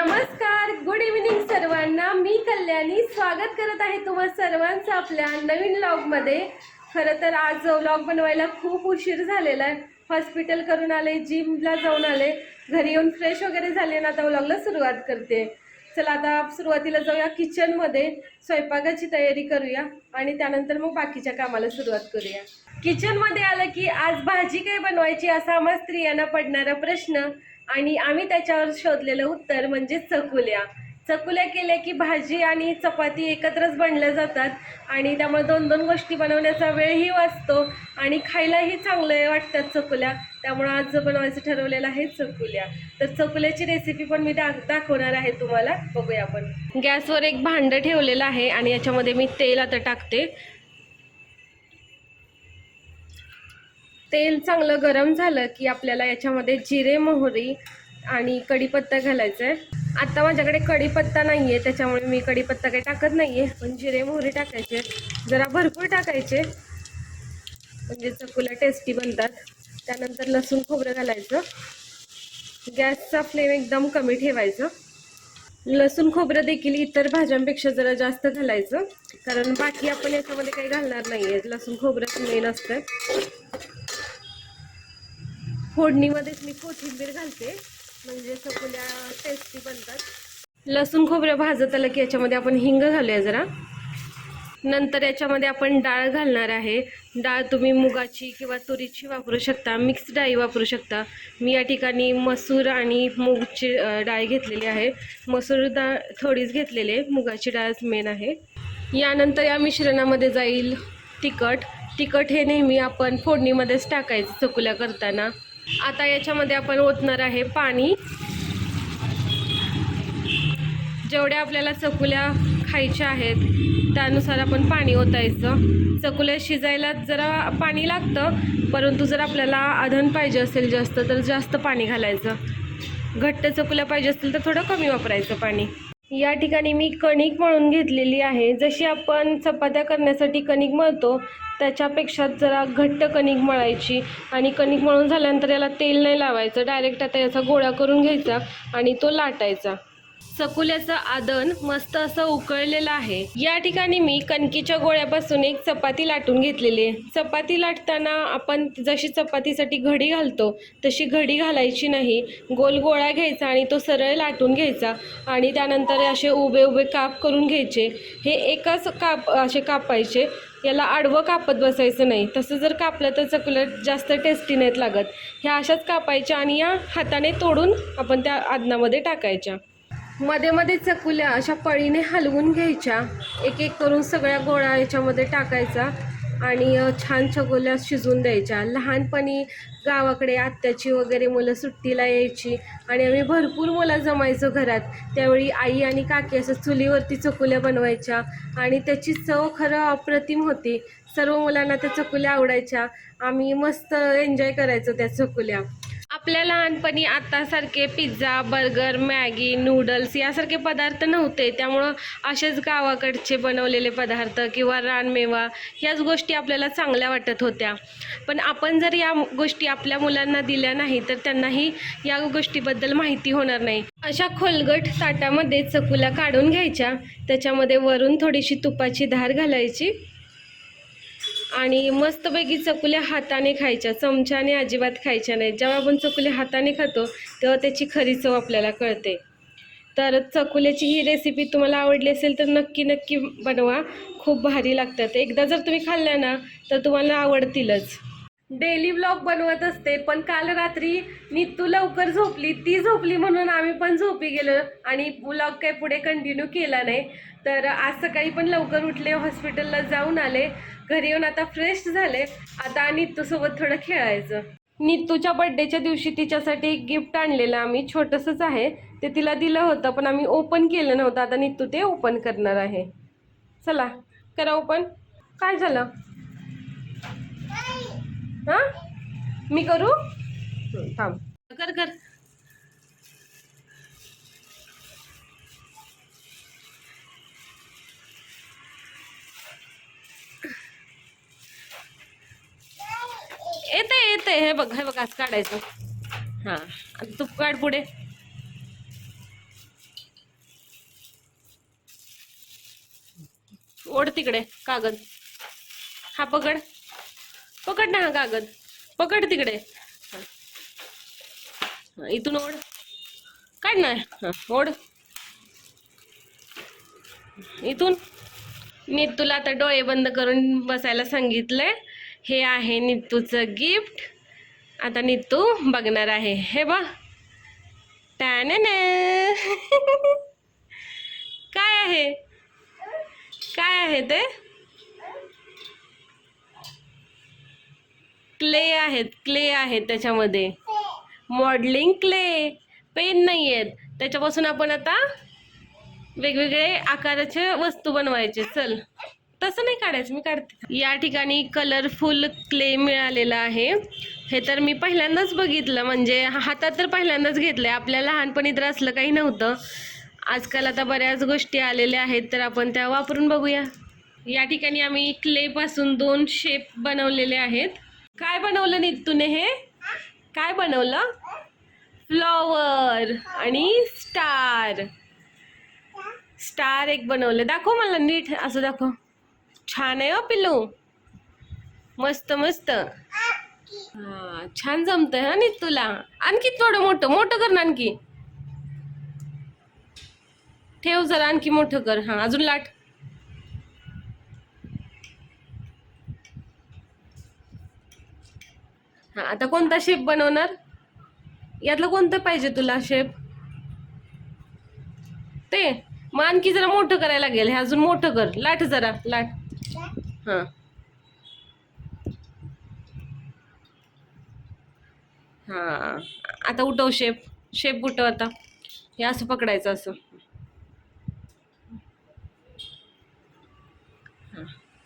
नमस्कार good evening सर्वांना. मी कल्याणी. स्वागत करत आहे तुम्हा सर्वांचं आपल्या नवीन व्लॉगमध्ये खरं तर आज व्लॉग बनवायला खूप उशीर झालेला आहे. हॉस्पिटल करून आले जिमला जाऊन आले. घरी येऊन फ्रेश वगैरे झाले ना आता व्लॉगला सुरुवात करते. चला आता सुरुवातीला जाऊया किचनमध्ये स्वयंपाकाची तयारी करूया आणि त्यानंतर मग बाकीच्या कामाला सुरुवात करूया. किचनमध्ये आलं की आज भाजी काय बनवायची असा आम्हा स्त्रियांना पडणारा प्रश्न. आणि आम्ही त्याच्यावर शोधलेलं उत्तर म्हणजे चकुल्या. चकुल्या केल्या की भाजी आणि चपाती एकत्रच बनल्या जातात आणि त्यामुळे दोन दोन गोष्टी बनवण्याचा वेळही वाचतो आणि खायलाही चांगलं वाटतात चकुल्या. त्यामुळं आज बनवायचं ठरवलेलं आहे चकुल्या. तर चकुल्याची रेसिपी पण मी दाख दाखवणार आहे तुम्हाला. बघूया आपण. गॅसवर एक भांडं ठेवलेलं आहे आणि याच्यामध्ये मी तेल आता टाकते. तेल चांगलं गरम झालं की आपल्याला याच्यामध्ये जिरे मोहरी आणि कढीपत्ता घालायचा आहे. आत्ता माझ्याकडे कढीपत्ता नाही आहे त्याच्यामुळे मी कढीपत्ता काही टाकत नाही आहे पण जिरे मोहरी टाकायचे जरा भरपूर टाकायचे म्हणजे चकुल्या टेस्टी बनतात. त्यानंतर लसूण खोबरं घालायचं. गॅसचा फ्लेम एकदम कमी ठेवायचं. लसूण खोबरं देखील इतर भाज्यांपेक्षा जरा जास्त घालायचं. कारण बाकी आपण याच्यामध्ये काही घालणार नाही आहे लसूण खोबरं मेन असतं फोडणीमध्येच मी कोथिंबीर घालते. म्हणजे चकुल्या टेस्टी बनतात. लसूण खोबरं भाजत आलं की याच्यामध्ये आपण हिंग घालूया जरा. नंतर याच्यामध्ये आपण डाळ घालणार आहे. डाळ तुम्ही मुगाची किंवा तुरीची वापरू शकता मिक्स डाळी वापरू शकता. मी या ठिकाणी मसूर आणि मूगची डाळ घेतलेली आहे. मसूर डाळ थोडीच घेतलेली आहे. मुगाची डाळच मेन आहे. यानंतर या मिश्रणामध्ये जाईल तिखट. तिखट हे नेहमी आपण फोडणीमध्येच टाकायचं चकुल्या करताना. आता याच्यामध्ये आपण ओतणार आहे पाणी. जेवढ्या आपल्याला चकुल्या खायच्या आहेत त्यानुसार आपण पाणी ओतायचं. चकुल्या शिजायला जरा पाणी लागतं परंतु जर आपल्याला आधण पाहिजे असेल जास्त तर जास्त पाणी घालायचं. घट्ट चकुल्या पाहिजे असतील तर थोडं कमी वापरायचं पाणी. या ठिकाणी मी कणिक मळून घेतलेली आहे. जशी आपण चपात्या करण्यासाठी कणिक मळतो त्याच्यापेक्षा जरा घट्ट कणिक मळायची. आणि कणिक मळून झाल्यानंतर याला तेल नाही लावायचं. डायरेक्ट आता याचा गोळा करून घ्यायचा आणि तो लाटायचा. चकुल्याचं आदन मस्त असं उकळलेलं आहे. या ठिकाणी मी कणकीच्या गोळ्यापासून एक चपाती लाटून घेतलेली आहे. चपाती लाटताना आपण जशी चपातीसाठी घडी घालतो तशी घडी घालायची नाही. गोल गोळा घ्यायचा आणि तो सरळ लाटून घ्यायचा. आणि त्यानंतर असे उभे उभे काप करून घ्यायचे. हे एकाच काप असे कापायचे. याला आडवं कापत बसायचं नाही. तसं जर कापलं तर चकलेट जास्त टेस्टी नाहीत लागत. ह्या अशाच कापायच्या आणि या हाताने तोडून आपण त्या आदनामध्ये टाकायच्या. मध्ये मध्ये चकुल्या अशा पळीने हलवून घ्यायच्या. एक एक करून सगळ्या गोळा याच्यामध्ये टाकायचा. आणि छान चकुल्या शिजवून द्यायच्या. लहानपणी गावाकडे आत्याची वगैरे मुलं सुट्टीला यायची आणि आम्ही भरपूर मुलं जमायचो घरात. त्यावेळी आई आणि काकी असं चुलीवरती चकुल्या बनवायच्या आणि त्याची चव खरं अप्रतिम होती. सर्व मुलांना त्या चकुल्या आवडायच्या. आम्ही मस्त एन्जॉय करायचो त्या चकुल्या. आपल्या लहानपणी आतासारखे पिझ्झा बर्गर मॅगी नूडल्स यासारखे पदार्थ नव्हते. त्यामुळं असेच गावाकडचे बनवलेले पदार्थ किंवा रानमेवा ह्याच गोष्टी आपल्याला चांगल्या वाटत होत्या. पण आपण जर या गोष्टी आपल्या मुलांना दिल्या नाही तर त्यांनाही या गोष्टीबद्दल माहिती होणार नाही. अशा खोलगट ताटामध्ये चकुल्या काढून घ्यायच्या. त्याच्यामध्ये वरून थोडीशी तुपाची धार घालायची. आणि मस्तपैकी चकुल्या हाताने खायच्या चमच्याने अजिबात खायच्या नाहीत. जेव्हा आपण चकुल्या हाताने खातो तेव्हा त्याची खरी चव आपल्याला कळते. तर चकुल्याची ही रेसिपी तुम्हाला आवडली असेल तर नक्की नक्की बनवा. खूप भारी लागतात. एकदा जर तुम्ही खाल्ल्या ना तर तुम्हाला आवडतीलच. डेली ब्लॉग बनवत असते पण काल रात्री नितू लवकर झोपली ती झोपली म्हणून आम्ही पण झोपी गेलो आणि ब्लॉग काही पुढे कंटिन्यू केला नाही. तर आज सकाळी पण लवकर उठले हॉस्पिटलला जाऊन आले घरी येऊन आता फ्रेश झाले. आता नितूसोबत थोडं खेळायचं. नितूच्या बड्डेच्या दिवशी तिच्यासाठी एक गिफ्ट आणलेलं आम्ही छोटंसंच आहे. ते तिला दिलं होतं पण आम्ही ओपन केलं नव्हतं. आता नितू ते ओपन करणार आहे. चला करा ओपन काय झालं? हा? मी करू? थांब. कर कर. येते येते. हे बघ हे बघ आज काढायचं. हा. तूप तू काढ पुढे. ओढ तिकडे कागद. हा पकड. पकड ना हा कागद. पकड तिकडे. इथून ओढ. काढ ना. ओढ. इथून. नितूला आता डोळे बंद करून बसायला सांगितलंय हे आहे नितूचं गिफ्ट. आता नितू बघणार आहे. हे बघ. टॅनॅनॅ. काय आहे? काय आहे ते? क्ले आहेत क्ले आहेत त्याच्यामध्ये. मॉडलिंग क्ले पेन नाही आहेत त्याच्यापासून आपण आता वेगवेगळे आकाराचे वस्तू बनवायचे. चल. तसं नाही काढायचं मी काढते. या ठिकाणी कलरफुल क्ले मिळालेला आहे. हे तर मी पहिल्यांदाच बघितलं. म्हणजे हातात तर पहिल्यांदाच घेतलंय. आपल्या लहानपणी तर असलं काही नव्हतं. आजकाल आता बऱ्याच गोष्टी आलेल्या आहेत तर आपण त्या वापरून बघूया. या ठिकाणी आम्ही क्लेपासून दोन शेप बनवलेले आहेत. काय बनवलं नितूने हे? काय बनवलं? फ्लॉवर आणि स्टार. स्टार एक बनवलं. दाखव मला नीट असं दाखव. छान आहे हो पिल्लू. मस्त मस्त. हा छान जमतंय हा नीत तुला आणखी थोडं मोठं मोठं कर ना आणखी. ठेव जरा आणखी मोठं कर. हा अजून लाट. आता कोणता शेप बनवणार? यातलं कोणतं पाहिजे तुला शेप ते मग आणखी जरा मोठं करायला लागेल. हे अजून मोठं कर. लाट जरा लाट. हां. हां आता उठव शेप शेप उठव आता. हे असं पकडायचं असं.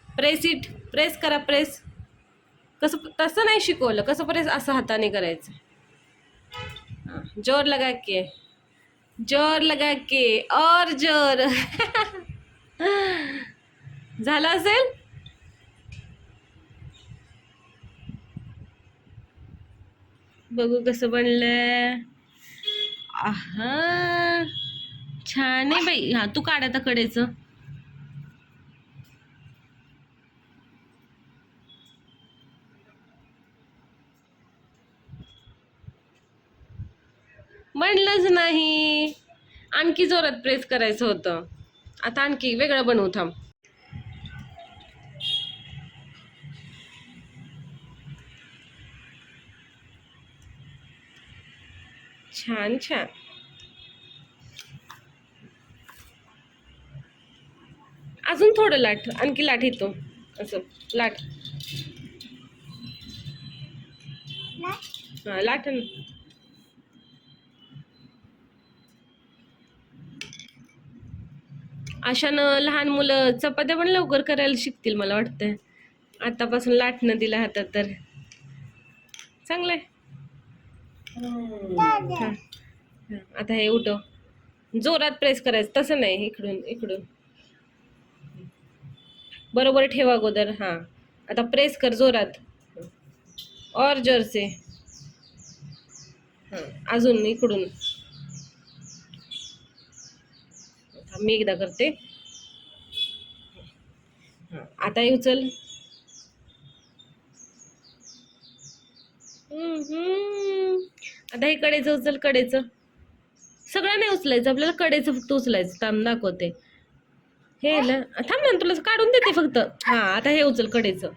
प्रेस इट प्रेस करा प्रेस कसं तसं नाही शिकवलं. कसं प्रेस असं हाताने करायचं? जोर लगा के. जोर लगा के. और जोर. झालं असेल? बघू कसं बनलंय. आहा. छान आहे बाई. हा तू काढ आता कडेचं. बनलंच नाही. आणखी जोरात प्रेस करायचं होतं. आता आणखी वेगळं बनवू थांब. छान छान. अजून थोडं लाट आणखी लाट येतो. असं लाट? हा लाट ना. अशानं लहान मुलं चपात्या पण लवकर करायला शिकतील मला वाटतंय. आतापासून लाटणं दिलं हातात तर. चांगलंय. हा. हा. आता हे उठव. जोरात प्रेस करायचं. तसं नाही इकडून इकडून. बरोबर ठेवा अगोदर. हा. आता प्रेस कर जोरात. और जोर से हा. अजून इकडून थांब, मी एकदा करते. आता हे उचल आता हे कडेचं उचल कडेचं. सगळं नाही उचलायचं आपल्याला कडेचं फक्त उचलायचं. थांब दाखवते. हे ना थांब ना तुला काढून देते फक्त. हा आता हे उचल कडेचं.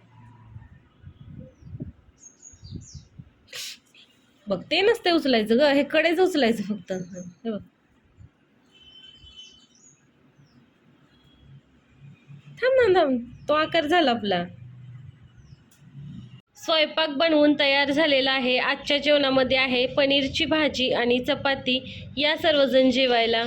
बघ ते नसते उचलायचं ग. हे कडेच उचलायचं फक्त. हे बघ. थांब ना थांब. तो आकार झाला आपला. स्वयंपाक बनवून तयार झालेला आहे. आजच्या जेवणामध्ये आहे पनीरची भाजी आणि चपाती. या सर्वजण जेवायला.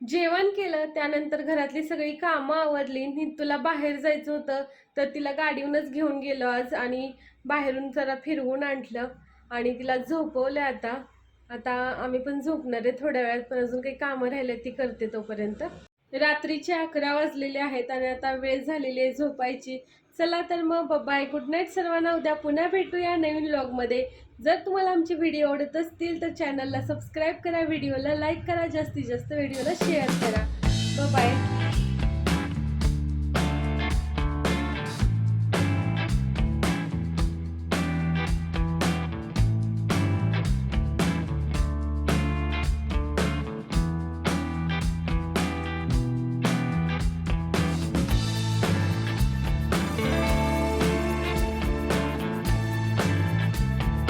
जेवण केलं त्यानंतर घरातली सगळी कामं आवरली. नितूला बाहेर जायचं होतं तर तिला गाडीहूनच घेऊन गेलो आज आणि बाहेरून जरा फिरवून आणलं आणि तिला झोपवलं आता. आता आम्ही पण झोपणार आहे थोड्या वेळात पण अजून काही कामं राहिले ती करते तोपर्यंत. रात्रीचे अकरा वाजलेले आहेत आणि आता वेळ झालेली आहे झोपायची. चला तर मग बाय गुड नाईट सर्वांना. उद्या पुन्हा भेटूया नवीन व्लॉगमध्ये जर तुम्हाला आमचे व्हिडिओ आवडत असतील तर चॅनलला सबस्क्राईब करा व्हिडिओला लाईक करा जास्तीत जास्त व्हिडिओला शेअर करा. बाय